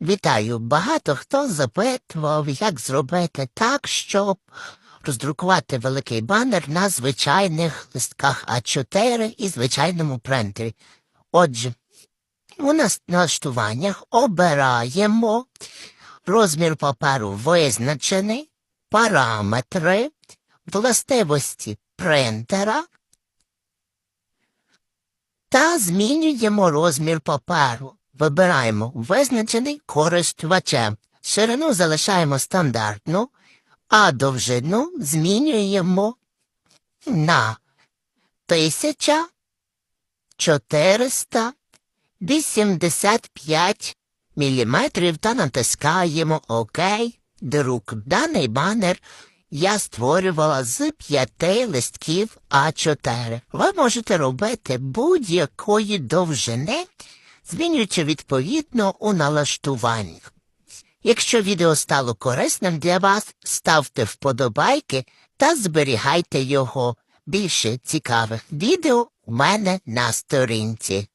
Вітаю! Багато хто запитував, як зробити так, щоб роздрукувати великий банер на звичайних листках А4 і звичайному принтері. Отже, у нас налаштуваннях обираємо розмір паперу визначений, параметри, властивості принтера та змінюємо розмір паперу. Вибираємо визначений користувачем. Ширину залишаємо стандартну, а довжину змінюємо на 1485 міліметрів та натискаємо ОК. Друк. Даний банер я створювала з п'яти листків А4. Ви можете робити будь-якої довжини, змінюючи відповідно у налаштуваннях. Якщо відео стало корисним для вас, ставте вподобайки та зберігайте його. Більше цікавих відео у мене на сторінці.